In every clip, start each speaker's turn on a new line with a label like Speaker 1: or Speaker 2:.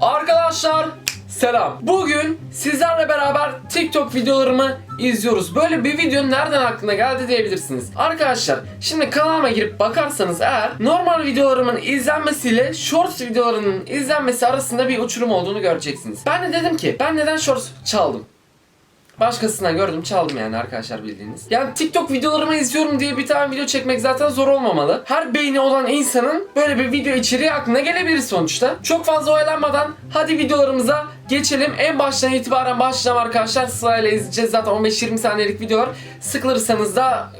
Speaker 1: Arkadaşlar selam. Bugün sizlerle beraber TikTok videolarımı izliyoruz. Böyle bir video nereden aklına geldi diyebilirsiniz. Arkadaşlar şimdi kanalıma girip bakarsanız eğer normal videolarımın izlenmesiyle shorts videolarının izlenmesi arasında bir uçurum olduğunu göreceksiniz. Ben de dedim ki ben neden shorts çaldım? Başkasından gördüm çaldım yani arkadaşlar bildiğiniz. Yani TikTok videolarımı izliyorum diye bir tane video çekmek zaten zor olmamalı. Her beyni olan insanın böyle bir video içeriği aklına gelebilir sonuçta. Çok fazla oyalanmadan hadi videolarımıza geçelim. En baştan itibaren başlayacağım arkadaşlar. Sırayla izleyeceğiz zaten 15-20 saniyelik videolar. Sıkılırsanız da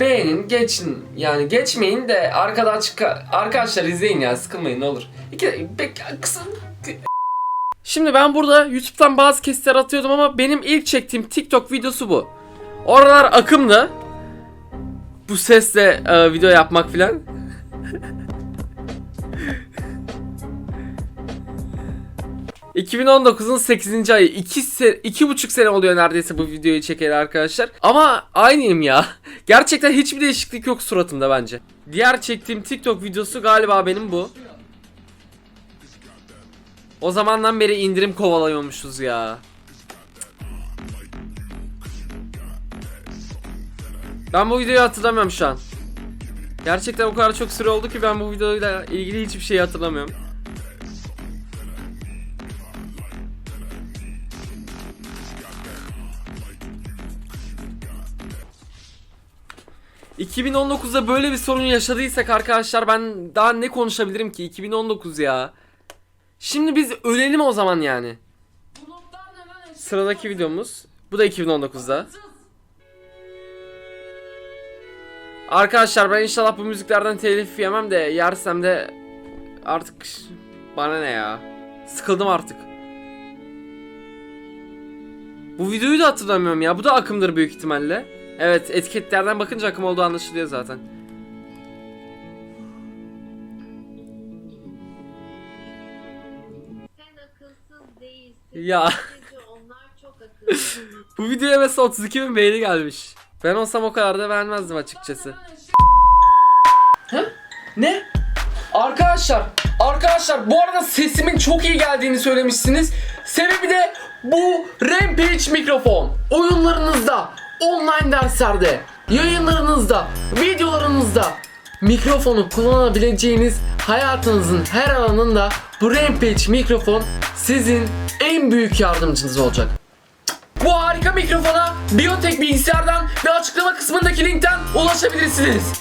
Speaker 1: beğenin, geçin. Yani geçmeyin de arkada açık arkadaşlar izleyin ya sıkılmayın ne olur. İki, bek, kısa, Şimdi ben burada YouTube'dan bazı kesitler atıyordum ama benim ilk çektiğim TikTok videosu bu. Oralar akımdı. Bu sesle e, video yapmak filan. ...2019'un 8. ayı. 2 se iki buçuk sene oluyor neredeyse bu videoyu çekeli arkadaşlar. Ama aynıyım ya. Gerçekten hiçbir değişiklik yok suratımda bence. Diğer çektiğim TikTok videosu galiba benim bu. O zamandan beri indirim kovalıyormuşuz ya. Ben bu videoyu hatırlamıyorum şu an. Gerçekten o kadar çok süre oldu ki ben bu videoyla ilgili hiçbir şeyi hatırlamıyorum. ...2019'da böyle bir sorun yaşadıysak arkadaşlar ben daha ne konuşabilirim ki 2019 ya. Şimdi biz ölelim o zaman yani. Sıradaki videomuz. Bu da 2019'da. Arkadaşlar ben inşallah bu müziklerden telif yemem de yersem de artık bana ne ya. Sıkıldım artık. Bu videoyu da hatırlamıyorum ya. Bu da akımdır büyük ihtimalle. Evet etiketlerden bakınca akım olduğu anlaşılıyor zaten. Ya. Bu videoya mesela 32 bin beğeni gelmiş. Ben olsam o kadar da beğenmezdim açıkçası. Ne? Arkadaşlar, arkadaşlar bu arada sesimin çok iyi geldiğini söylemişsiniz. Sebebi de bu Rampage mikrofon. Oyunlarınızda, online derslerde, yayınlarınızda, videolarınızda mikrofonu kullanabileceğiniz hayatınızın her alanında bu Rampage mikrofon sizin en büyük yardımcınız olacak. Bu harika mikrofona Biyotek bilgisayardan ve açıklama kısmındaki linkten ulaşabilirsiniz.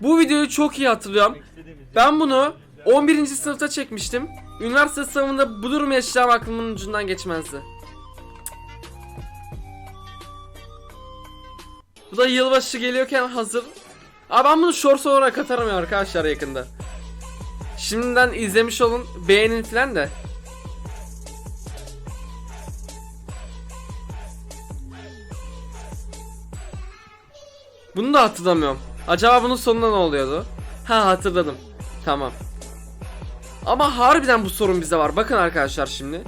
Speaker 1: Bu videoyu çok iyi hatırlıyorum. Ben bunu 11. sınıfta çekmiştim. Üniversite sınavında bu durumu yaşayacağım aklımın ucundan geçmezdi. Bu da yılbaşı geliyorken hazır. Aa ben bunu shorts olarak atarım ya arkadaşlar yakında. Şimdiden izlemiş olun, beğenin falan da. Bunu da hatırlamıyorum. Acaba bunun sonunda ne oluyordu? Ha hatırladım. Tamam. Ama harbiden bu sorun bizde var. Bakın arkadaşlar şimdi.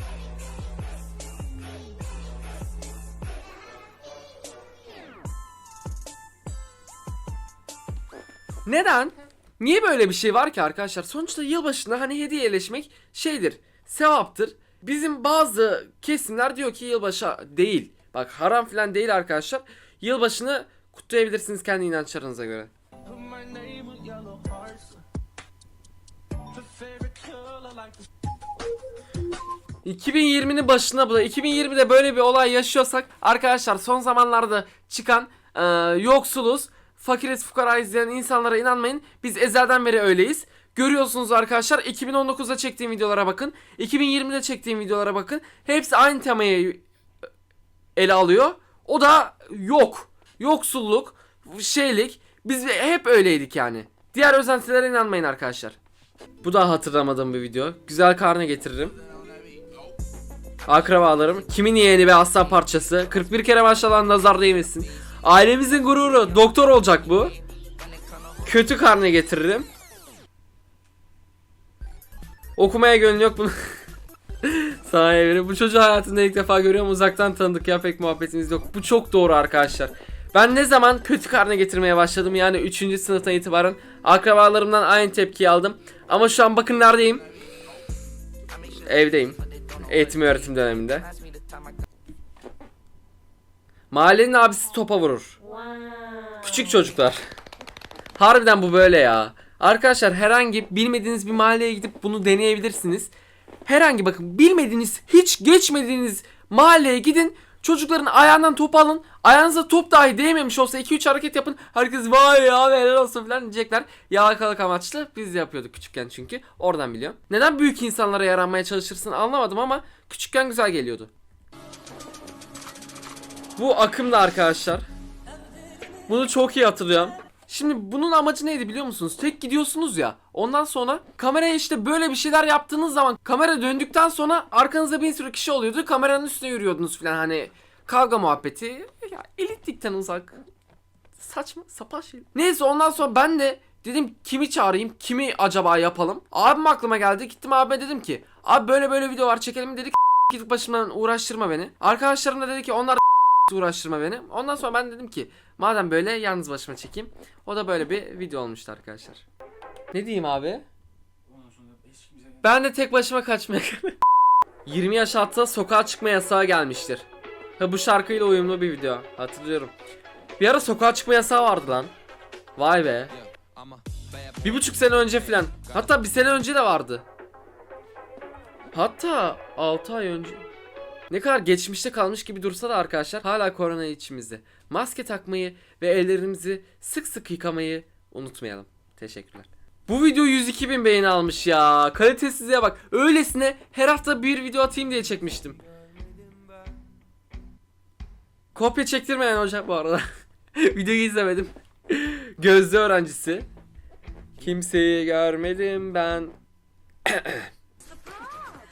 Speaker 1: Neden? Niye böyle bir şey var ki arkadaşlar? Sonuçta yılbaşında hani hediyeleşmek şeydir, sevaptır. Bizim bazı kesimler diyor ki yılbaşı değil. Bak haram falan değil arkadaşlar. Yılbaşını kutlayabilirsiniz kendi inançlarınıza göre.
Speaker 2: Put my name with yellow hearts. The favorite color like the
Speaker 1: 2020'nin başına bu da 2020'de böyle bir olay yaşıyorsak arkadaşlar son zamanlarda çıkan e, yoksuluz, fakiriz, fukara izleyen insanlara inanmayın. Biz ezelden beri öyleyiz. Görüyorsunuz arkadaşlar 2019'da çektiğim videolara bakın. 2020'de çektiğim videolara bakın. Hepsi aynı temayı ele alıyor. O da yok. Yoksulluk, şeylik. Biz hep öyleydik yani. Diğer özentilere inanmayın arkadaşlar. Bu da hatırlamadığım bir video. Güzel karne getiririm. Akrabalarım. Kimin yeğeni be aslan parçası. 41 kere maşallah nazar değmesin. Ailemizin gururu. Doktor olacak bu. Kötü karne getiririm. Okumaya gönül yok bunu. Sana evine. Bu çocuğu hayatımda ilk defa görüyorum. Uzaktan tanıdık ya pek muhabbetimiz yok. Bu çok doğru arkadaşlar. Ben ne zaman kötü karne getirmeye başladım yani 3. sınıftan itibaren akrabalarımdan aynı tepkiyi aldım. Ama şu an bakın neredeyim. evdeyim. Eğitim öğretim döneminde. Mahallenin abisi topa vurur. Küçük çocuklar. Harbiden bu böyle ya. Arkadaşlar herhangi bilmediğiniz bir mahalleye gidip bunu deneyebilirsiniz. Herhangi bakın bilmediğiniz hiç geçmediğiniz mahalleye gidin. Çocukların ayağından top alın. Ayağınıza top dahi değmemiş olsa 2-3 hareket yapın. Herkes vay ya helal olsun falan diyecekler. Yalakalık amaçlı biz de yapıyorduk küçükken çünkü. Oradan biliyorum. Neden büyük insanlara yaranmaya çalışırsın anlamadım ama küçükken güzel geliyordu. Bu akımda arkadaşlar. Bunu çok iyi hatırlıyorum. Şimdi bunun amacı neydi biliyor musunuz? Tek gidiyorsunuz ya. Ondan sonra kameraya işte böyle bir şeyler yaptığınız zaman kamera döndükten sonra arkanızda bir sürü kişi oluyordu. Kameranın üstüne yürüyordunuz falan hani kavga muhabbeti. Ya elitlikten uzak. Saçma sapan şey. Neyse ondan sonra ben de dedim kimi çağırayım kimi acaba yapalım. Abim aklıma geldi gittim abime dedim ki abi böyle böyle video var çekelim dedik gidip başımdan uğraştırma beni. Arkadaşlarım da dedi ki onlar uğraştırma beni. Ondan sonra ben dedim ki madem böyle yalnız başıma çekeyim. O da böyle bir video olmuştu arkadaşlar. Ne diyeyim abi? Ben de tek başıma kaçmaya 20 yaş altta sokağa çıkma yasağı gelmiştir. Ha bu şarkıyla uyumlu bir video. Hatırlıyorum. Bir ara sokağa çıkma yasağı vardı lan. Vay be. Bir buçuk sene önce filan. Hatta bir sene önce de vardı. Hatta 6 ay önce. Ne kadar geçmişte kalmış gibi dursa da arkadaşlar hala korona içimizde. Maske takmayı ve ellerimizi sık sık yıkamayı unutmayalım. Teşekkürler. Bu video 102 bin beğeni almış ya. Kalitesizliğe bak. Öylesine her hafta bir video atayım diye çekmiştim. Kopya çektirmeyen hoca bu arada. Videoyu izlemedim. Gözde öğrencisi. Kimseyi görmedim ben.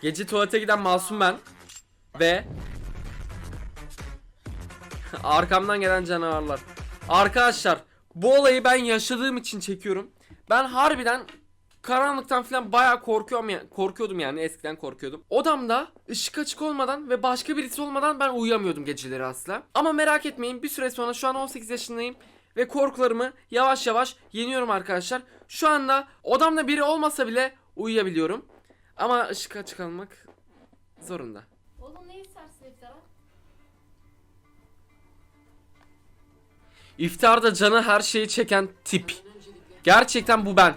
Speaker 1: Gece tuvalete giden masum ben. Ve arkamdan gelen canavarlar. Arkadaşlar bu olayı ben yaşadığım için çekiyorum. Ben harbiden karanlıktan falan bayağı korkuyorum ya korkuyordum yani eskiden korkuyordum. Odamda ışık açık olmadan ve başka birisi olmadan ben uyuyamıyordum geceleri asla. Ama merak etmeyin bir süre sonra şu an 18 yaşındayım ve korkularımı yavaş yavaş yeniyorum arkadaşlar. Şu anda odamda biri olmasa bile uyuyabiliyorum. Ama ışık açık almak zorunda.
Speaker 3: Oğlum ne istersin iftara?
Speaker 1: İftarda canı her şeyi çeken tip. Gerçekten bu ben.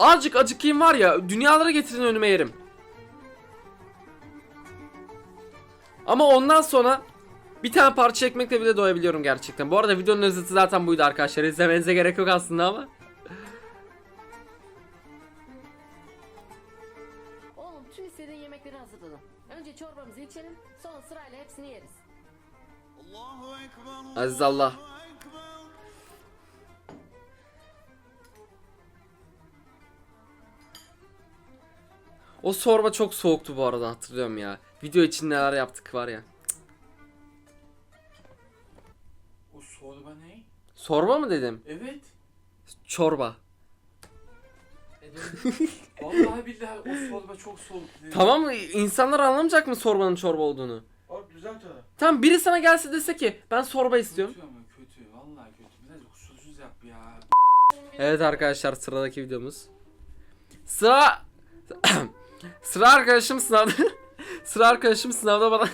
Speaker 1: Azıcık acıkayım var ya dünyalara getirin önüme yerim. Ama ondan sonra bir tane parça ekmekle bile doyabiliyorum gerçekten. Bu arada videonun özeti zaten buydu arkadaşlar. İzlemenize gerek yok aslında ama.
Speaker 4: Çorbamızı içelim, sonra sırayla hepsini yeriz.
Speaker 1: Aziz Allah. O sorba çok soğuktu bu arada hatırlıyorum ya. Video için neler yaptık var ya.
Speaker 2: O sorba ne?
Speaker 1: Sorba mı dedim?
Speaker 2: Evet.
Speaker 1: Çorba.
Speaker 2: Vallahi billahi o sorba çok soğuk. dedi.
Speaker 1: Tamam mı? İnsanlar anlamayacak mı sorbanın çorba olduğunu?
Speaker 2: Abi düzelt onu.
Speaker 1: Tamam biri sana gelse dese ki ben sorba istiyorum.
Speaker 2: Kötü ama kötü. Vallahi kötü. Biraz kusursuz yap ya.
Speaker 1: Evet arkadaşlar sıradaki videomuz. Sıra Sıra arkadaşım sınavda Sıra arkadaşım sınavda bana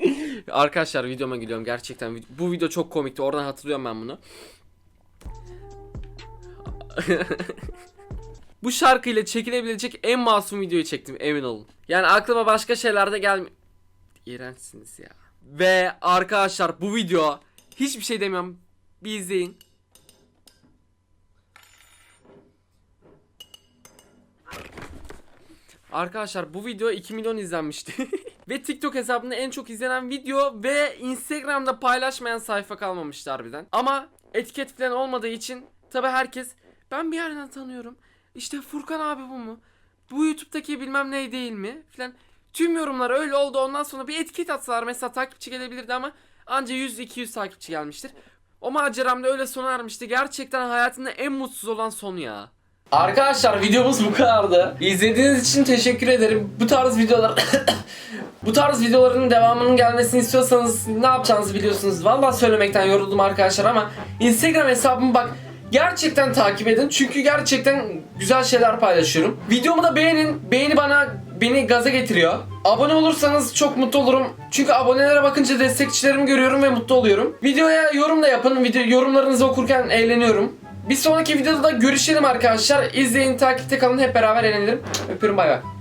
Speaker 1: Arkadaşlar videoma gidiyorum gerçekten bu video çok komikti oradan hatırlıyorum ben bunu Bu şarkıyla çekilebilecek en masum videoyu çektim emin olun Yani aklıma başka şeyler de gelmiyor İğrençsiniz ya Ve arkadaşlar bu video Hiçbir şey demiyorum Bir izleyin Arkadaşlar bu video 2 milyon izlenmişti. ve TikTok hesabında en çok izlenen video ve Instagram'da paylaşmayan sayfa kalmamıştı harbiden. Ama etiket falan olmadığı için tabi herkes ben bir yerden tanıyorum. İşte Furkan abi bu mu? Bu YouTube'daki bilmem ne değil mi? Falan. Tüm yorumlar öyle oldu. Ondan sonra bir etiket atsalar mesela takipçi gelebilirdi ama anca 100-200 takipçi gelmiştir. O maceram da öyle sona ermişti. Gerçekten hayatımda en mutsuz olan sonu ya. Arkadaşlar videomuz bu kadardı. İzlediğiniz için teşekkür ederim. Bu tarz videolar bu tarz videoların devamının gelmesini istiyorsanız ne yapacağınızı biliyorsunuz. Vallahi söylemekten yoruldum arkadaşlar ama Instagram hesabım bak gerçekten takip edin. Çünkü gerçekten güzel şeyler paylaşıyorum. Videomu da beğenin. Beğeni bana beni gaza getiriyor. Abone olursanız çok mutlu olurum. Çünkü abonelere bakınca destekçilerimi görüyorum ve mutlu oluyorum. Videoya yorum da yapın. Video yorumlarınızı okurken eğleniyorum. Bir sonraki videoda da görüşelim arkadaşlar. İzleyin, takipte kalın. Hep beraber eğlenelim. Öpüyorum bay bay.